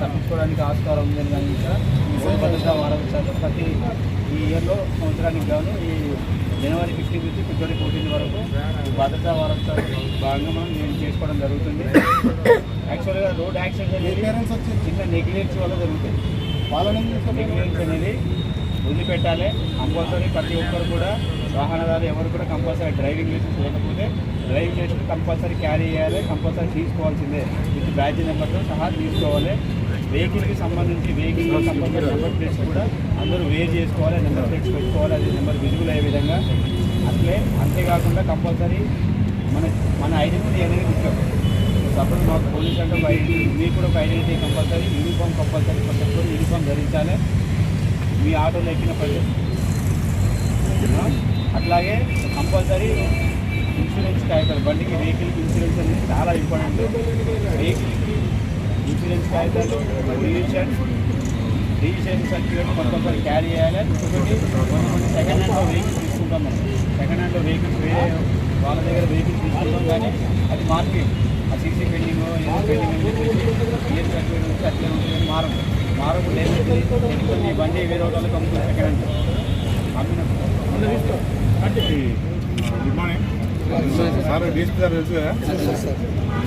చేసుకోవడానికి ఆస్కారం ఉందని కానీ ఇంకా ఈ రోడ్డు భద్రతా వారోత్సవాలు ప్రతి ఈ ఇయర్లో సంవత్సరానికి గాను ఈ జనవరి ఫిఫ్టీన్ నుంచి ఫిబ్రవరి ఫోర్టీన్ వరకు భద్రతా వారోత్సవాలు భాగంగా మనం నేను చేసుకోవడం జరుగుతుంది. యాక్చువల్గా రోడ్ యాక్సిడెంట్ అనేది చిన్న నెగ్లిజెన్స్ వల్ల జరుగుతుంది. పాలన నెగ్లిజెన్స్ అనేది వదిలిపెట్టాలి. కంపల్సరీ ప్రతి ఒక్కరు కూడా వాహనదారు ఎవరు కూడా కంపల్సరీ డ్రైవింగ్ లైసెన్స్ లేకపోతే డ్రైవింగ్ లైసెన్స్ కంపల్సరీ క్యారీ చేయాలి కంపల్సరీ తీసుకోవాల్సిందే. విత్ బ్యాచ్ నెంబర్తో సహా తీసుకోవాలి. వెహికల్కి సంబంధించి వెహికల్ సంబంధించిన నెంబర్ ప్లేట్స్ కూడా అందరూ వేర్ చేసుకోవాలి నెంబర్ ప్లేట్స్ పెట్టుకోవాలి అది నెంబర్ విజిబుల్ అయ్యే విధంగా. అట్లే అంతేకాకుండా కంపల్సరీ మన మన ఐడెంటిటీ అనేది ముఖ్యం. సపోజ్ మాకు పోలీస్ అంటే ఒక ఐడెంటిటీ మీకు కూడా ఒక ఐడెంటిటీ కంపల్సరీ యూనిఫామ్ కంపల్సరీ ప్రతి ఒక్కరు యూనిఫామ్ ధరించాలి. మీ ఆటోలో ఎక్కిన ప్రతి అట్లాగే కంపల్సరీ ఇన్సూరెన్స్ కాగితాలు బండికి వెహికల్కి ఇన్సూరెన్స్ అనేది చాలా ఇంపార్టెంట్ వెహికల్కి ఇన్సూరెన్స్ కాగితాలు registration registration certificate compulsory carry చేయాలి. ఇంకొకటి సెకండ్ హ్యాండ్లో వెహికల్స్ తీసుకుంటాం మనం. సెకండ్ హ్యాండ్లో వెహికల్స్ వేరే వాళ్ళ దగ్గర వెహికల్స్ తీసుకుంటాం కానీ అది మార్కెట్ ఆ సీసీ పెండింగ్ ఏదో పెండింగ్ అని చెప్పేసి ఇయర్ సర్టిఫికేట్ నుంచి అట్లే ఉంటుంది మారం. మారకుండా ఏమవుతుంది ఈ బండి వేరే వాళ్ళకి అమ్ముతుంది సెకండ్ హ్యాండ్ అమ్మినప్పుడు. Good morning sir DSP sir తెలుసు కదా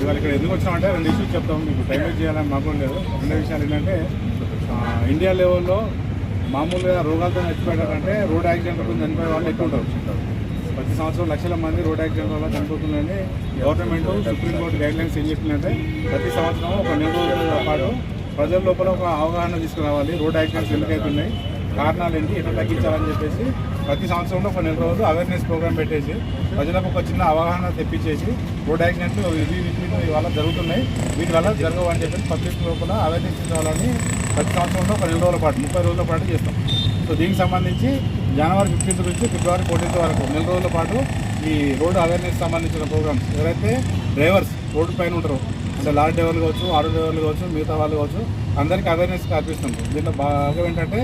ఇవాళ ఇక్కడ ఎందుకు వచ్చామంటే రెండు ఇష్యూస్ చెప్తాం మీకు టైం వేస్ట్ చేయాలని మాకు లేదు. రెండు విషయాలు ఏంటంటే ఇండియా లెవెల్లో మామూలుగా రోగాలతో చచ్చిపోయారంటే రోడ్ యాక్సిడెంట్ కొంచెం చనిపోయే వాళ్ళు ఎక్కువ ఉంటారు. ప్రతి సంవత్సరం లక్షల మంది రోడ్ యాక్సిడెంట్ వల్ల చనిపోతుందని government supreme court guide lines ఏం చెప్తుందంటే ప్రతి సంవత్సరం ఒక నెల రోజుల పాటు ప్రజల లోపల ఒక అవగాహన తీసుకురావాలి. రోడ్ యాక్సిడెంట్స్ ఎందుకైతున్నాయి? అవుతున్నాయి కారణాలు ఏంటి ఎట్లా తగ్గించాలని చెప్పేసి ప్రతి సంవత్సరంలో ఒక నెల రోజులు అవేర్నెస్ ప్రోగ్రామ్ పెట్టేసి ప్రజలకు ఒక చిన్న అవగాహన తెప్పించేసి రోడ్ యాక్సిడెంట్లు ఇవి వీటి జరుగుతున్నాయి. వీటి వల్ల జరగవు అని చెప్పేసి పబ్లిక్ లోపల అవేర్నెస్ ఇవ్వాలని ప్రతి సంవత్సరంలో ఒక నెల రోజుల పాటు ముప్పై రోజుల పాటు చేస్తాం. సో దీనికి సంబంధించి జనవరి ఫిఫ్టీన్త్ నుంచి ఫిబ్రవరి ఫోర్టీన్త్ వరకు నెల రోజుల పాటు ఈ రోడ్డు అవేర్నెస్ సంబంధించిన ప్రోగ్రామ్స్ ఎవరైతే డ్రైవర్స్ రోడ్డు పైన ఉంటారో అంటే లారీ డ్రైవర్లు కావచ్చు ఆటో డ్రైవర్లు కావచ్చు మిగతా వాళ్ళు కావచ్చు అందరికీ అవేర్నెస్ కల్పిస్తుంటారు. దీంట్లో బాగా ఏంటంటే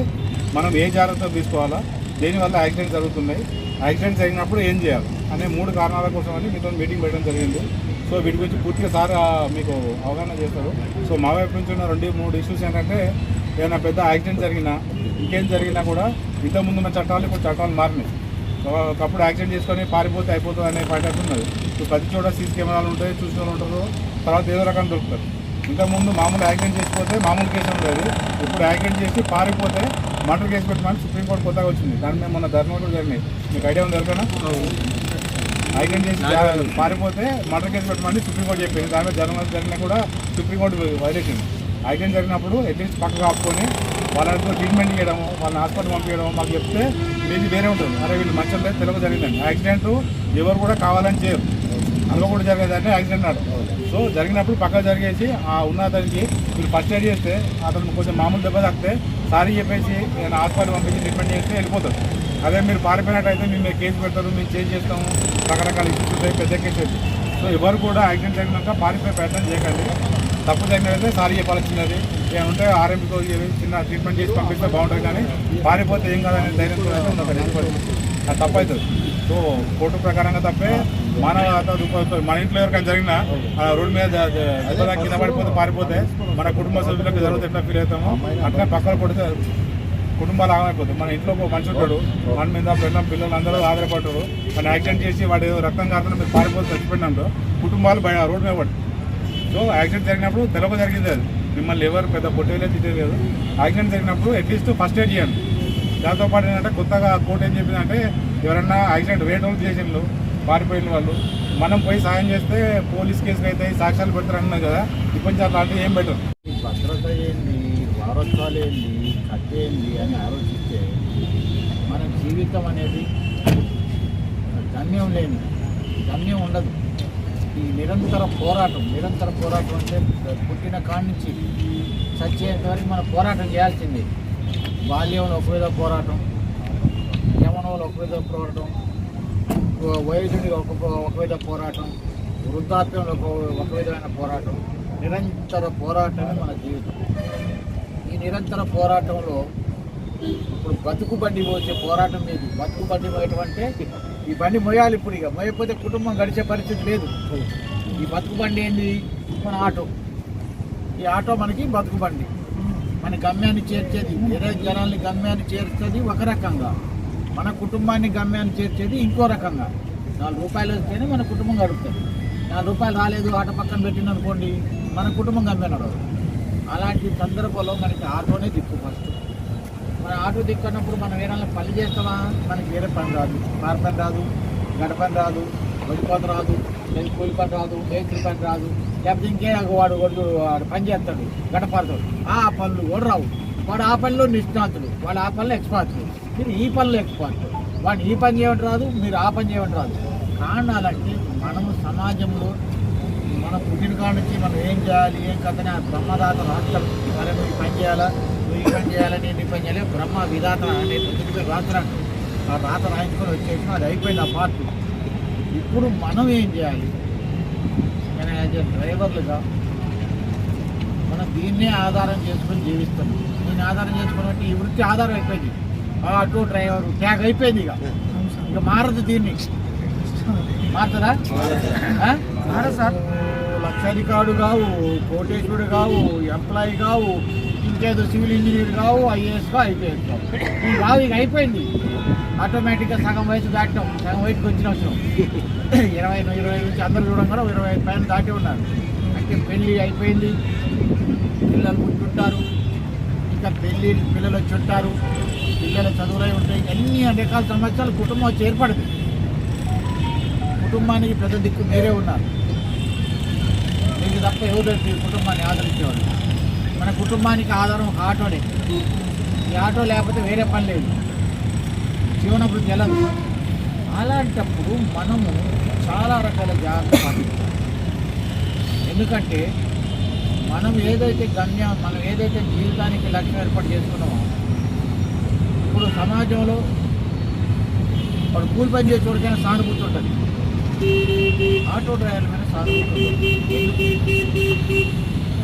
మనం ఏ జాగ్రత్తలు తీసుకోవాలా? దేనివల్ల యాక్సిడెంట్ జరుగుతున్నాయి? యాక్సిడెంట్ జరిగినప్పుడు ఏం చేయాలి? అనే మూడు కారణాల కోసం అని మీతో మీటింగ్ పెట్టడం జరిగింది. సో వీటి గురించి పూర్తిగా సార్ మీకు అవగాహన చేస్తారు. సో మా వైపు నుంచి ఉన్న రెండు మూడు ఇష్యూస్ ఏంటంటే ఏదైనా పెద్ద యాక్సిడెంట్ జరిగినా ఇంకేం జరిగినా కూడా ఇంతకుముందు ఉన్న చట్టాలు ఇప్పుడు చట్టాలు మారినాయి. ఒకప్పుడు యాక్సిడెంట్ చేసుకొని పారిపోతే అయిపోతుంది అనే పాయింట్ ఉన్నది. ఇప్పుడు ప్రతి చోట సీసీ కెమెరాలు ఉంటాయి చూసిన ఉంటారు. తర్వాత ఏదో రకం దొరుకుతారు ఇంతకుముందు మామూలు యాక్సిడెంట్ చేసిపోతే మామూలు కేసు ఉండేది. ఇప్పుడు యాక్సిడెంట్ చేసి పారిపోతే మర్డర్ కేసు పెట్టమని సుప్రీంకోర్టు కొత్తగా వచ్చింది. దాని మీద మొన్న ధర్మ కూడా జరిగినాయి. మీకు ఐడియా ఉంది ఎవరికైనా? యాక్సిడెంట్ చేసి పారిపోతే మర్డర్ కేసు పెట్టమని సుప్రీంకోర్టు చెప్పింది. దాని మీద జర్నల్ జరిగినా కూడా సుప్రీంకోర్టు వైలేషన్ యాక్సిడెంట్ జరిగినప్పుడు అట్లీస్ట్ పక్కకు ఆపుకొని వాళ్ళతో ట్రీట్మెంట్ చేయడము వాళ్ళని హాస్పిటల్ పంపించడం మాకు చెప్తే మీది వేరే ఉంటుంది. అరే వీళ్ళు మంచిగా తెలుగు జరిగిందండి. యాక్సిడెంట్ ఎవరు కూడా కావాలని చేయరు. అందులో కూడా జరిగేదాన్ని యాక్సిడెంట్ నాడు సో జరిగినప్పుడు పక్క జరిగేసి ఆ ఉన్న అతనికి మీరు ఫస్ట్ ఎయిడ్ చేస్తే అతను కొంచెం మామూలు దెబ్బ తాకితే సారీ చెప్పేసి నేను హాస్పిటల్ పంపించి ట్రీట్మెంట్ చేస్తే వెళ్ళిపోతారు. అదే మీరు పారిపోయినట్టయితే మేము మీరు కేసు పెడతారు మేము చేంజ్ చేస్తాము రకరకాల ఇష్యూస్ ఉంటాయి పెద్ద కేసు సో ఎవరు కూడా యాక్సిడెంట్ జరిగినాక పారిపోయే ప్రయత్నం చేయకండి. తప్పు జరిగినైతే సారీ చెప్పాలి చిన్నది ఏమంటే ఆర్ఎంపీతో చిన్న ట్రీట్మెంట్ చేసి పంపిస్తే బాగుంటుంది కానీ పారిపోతే ఏం కాదనే ధైర్యంతో అయితే అది తప్పు అవుతుంది సో కోర్టు ప్రకారంగా తప్పే మన మన ఇంట్లో ఎవరికైనా జరిగినా ఆ రోడ్డు మీద దెబ్బ కింద పడిపోతే పారిపోతే మన కుటుంబ సభ్యులకు జరుగుతుంది ఎట్లా ఫీల్ అవుతామో అట్లా పక్కన కొడితే కుటుంబాలు ఆగమైపోతాయి. మన ఇంట్లో ఒక మనిషి ఉంటాడు మన మీద పిల్లలు పిల్లలు అందరూ ఆధారపడ్డారు. మన యాక్సిడెంట్ చేసి వాడు ఏదో రక్తం కాకుండా మీరు పారిపోతే చచ్చిపోయినాడు. కుటుంబాలు బయ రోడ్డు మీద పడ్డాయి. సో యాక్సిడెంట్ జరిగినప్పుడు తెలవ జరిగింది అది. మిమ్మల్ని ఎవరు పెద్ద పొట్టేలే తిట్టలేదు. యాక్సిడెంట్ జరిగినప్పుడు అట్లీస్ట్ ఫస్ట్ ఎయిడ్ చేయండి. దాంతోపాటు ఏంటంటే కొత్తగా కోర్టు ఏం చెప్పిందంటే ఎవరన్నా యాక్సిడెంట్ వేయడం చేసిండ్రు పారిపోయిన వాళ్ళు. మనం పోయి సాయం చేస్తే పోలీస్ కేసులు అయితే సాక్ష్యాలు పెడతారు అన్నారు కదా. ఇప్పటి అలాంటివి ఏం పెట్టరు. భద్రత ఏంది? వారోత్సవాలు ఏంది? కథ ఏంది అని ఆలోచిస్తే మన జీవితం అనేది గమ్యం లేని గమ్యం ఉండదు. ఈ నిరంతర పోరాటం నిరంతర పోరాటం అంటే పుట్టిన కాడి నుంచి చచ్చేంత వరకు మనం పోరాటం చేయాల్సిందే. బాల్యంలో ఒక విధ పోరాటం యమనంలో ఒక విధ పోరాటం వయసుని ఒక ఒక విధ పోరాటం వృద్ధాప్యంలో ఒక విధమైన పోరాటం నిరంతర పోరాటమే మన జీవితం. ఈ నిరంతర పోరాటంలో ఇప్పుడు బతుకు బండి పోసే పోరాటం లేదు. బతుకు బండి మోయటం అంటే ఈ బండి మోయాలి ఇప్పుడు ఇక. మోయకపోతే కుటుంబం గడిచే పరిస్థితి లేదు. ఈ బతుకు బండి ఏంది? మన ఆటో. ఈ ఆటో మనకి బతుకు బండి. మన గమ్యాన్ని చేర్చేది. వేరే జనాల్ని గమ్యాన్ని చేర్చేది ఒక రకంగా. మన కుటుంబాన్ని గమ్యాన్ని చేర్చేది ఇంకో రకంగా. నాలుగు రూపాయలు వస్తేనే మన కుటుంబం గడుపుతుంది. నాలుగు రూపాయలు రాలేదు ఆట పక్కన పెట్టింది అనుకోండి మన కుటుంబం గమ్యం నడవదు. అలాంటి సందర్భంలో మనకి ఆటోనే దిక్కు ఫస్ట్. మన ఆటో దిక్కున్నప్పుడు మనం ఏదైనా పని చేస్తామా? మనకి వేరే పని రాదు. కార్ పని రాదు గడ పని రాదు వడి పని రాదు లేదు కూలి పని రాదు మేస్త్రి పని రాదు. లేకపోతే ఇంకే వాడు వాడు వాడు పని చేస్తాడు గడపడతాడు ఆ పనులు కూడా రావు. వాడు ఆ పనిలో నిష్ణాతులు వాడు ఆ పనిలో ఎక్స్పర్ట్లు మీరు ఈ పనిలో ఎక్స్పర్ట్ వాడు ఈ పని చేయడం రాదు మీరు ఆ పని చేయడం రాదు. కారణాలంటే మనము సమాజంలో మన పుట్టిన కాడ నుంచి మనం ఏం చేయాలి ఏం కథని ఆ బ్రహ్మదాత రాష్ట్రం మరి నువ్వు ఈ పని చేయాలా నువ్వు ఈ పని చేయాలా నేను ఈ పని చేయాలి బ్రహ్మ విధాత అనే పుట్టిన రాత్రాడు ఆ రాత రాయించుకొని వచ్చేసి అది అయిపోయింది ఆ పార్ట్. ఇప్పుడు మనం ఏం చేయాలి? నేను యాజ్ డ్రైవర్లుగా దీన్నే ఆధారం చేసుకొని జీవిస్తున్నాం దీన్ని ఆధారం చేసుకుని ఈ వృత్తి ఆధారం అయిపోయింది. ఆటో డ్రైవర్ ట్యాగ్ అయిపోయింది ఇక. ఇక మారదు దీన్ని. మారుతుందా? మారదు సార్. లక్షాధికారుడు కావు కోటేశ్వరుడు కావు ఎంప్లాయీ కావు ఇంకేదో సివిల్ ఇంజనీర్ కావు ఐఏఎస్ కావు ఐపీఎస్ కావు ఈ కావు ఇక అయిపోయింది. ఆటోమేటిక్గా సగం వయసు దాటాం సగం వయసుకి వచ్చిన అవసరం. ఇరవై ఇరవై నుంచి అందరూ చూడడం కూడా ఇరవై ఐదు పైన దాటి ఉన్నారు. అంటే పెళ్ళి అయిపోయింది. పిల్లలు పుట్టుంటారు ఇంకా పెళ్ళి పిల్లలు వచ్చి ఉంటారు పిల్లల చదువులై ఉంటాయి. అన్ని రకాల సమస్యలు కుటుంబం వచ్చి ఏర్పడింది. కుటుంబానికి పెద్ద దిక్కు మీరే ఉన్నారు. మీకు తప్ప ఎవరు కుటుంబాన్ని ఆదరించేవాళ్ళు. మన కుటుంబానికి ఆధారం ఒక ఆటోనే ఈ ఆటో లేకపోతే వేరే పని లేదు. జీవనభృతి వెళ్ళదు అలాంటప్పుడు మనము చాలా రకాల జాగ్రత్త ఎందుకంటే మనం ఏదైతే గమ్యం మనం ఏదైతే జీవితానికి లక్ష్యం ఏర్పాటు చేసుకున్నామో ఇప్పుడు సమాజంలో వాడు కూలి పని చేసేవాడికైనా సానుభూతి ఉంటుంది. ఆటో డ్రైవర్ మీద సానుభూతి ఉంటుంది.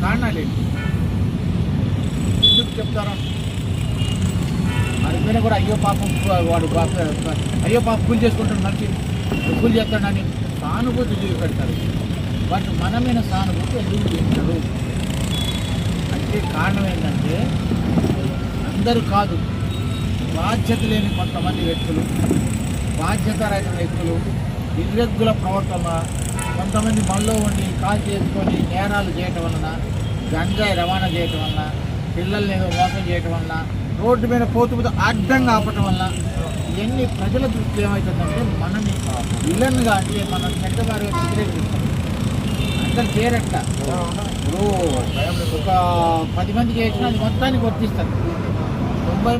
కారణాలు ఏంటి? ఎందుకు చెప్తారా? వాడి మీద కూడా అయ్యో పాపం వాడు అయ్యో పాప కూలి చేసుకుంటాడు మంచి కూలి చేస్తాడని సానుభూతి చూపెడతారు బట్ మన మీద సానుభూతి ఎందుకు చూపించడు దానికి కారణం ఏంటంటే అందరూ కాదు బాధ్యత లేని కొంతమంది వ్యక్తులు బాధ్యత రహిత వ్యక్తులు నిర్వగ్గుల ప్రవర్తన కొంతమంది మనలో ఉండి కాల్ చేసుకొని నేరాలు చేయటం వలన గంజాయి రవాణా చేయటం వలన పిల్లల్ని ఏదో మోసం చేయటం వలన రోడ్డు మీద పోతూ అడ్డంగా ఆపటం వలన ఇవన్నీ ప్రజల దృష్టి ఏమవుతుందంటే మనని విలన్గా అంటే మనం చెడ్డవారిగా వ్యతిరేకిస్తాం అందరు చేరట్ట ఇప్పుడు ఒక పది మందికి వేసిన అది మొత్తానికి వర్తిస్తారు తొంభై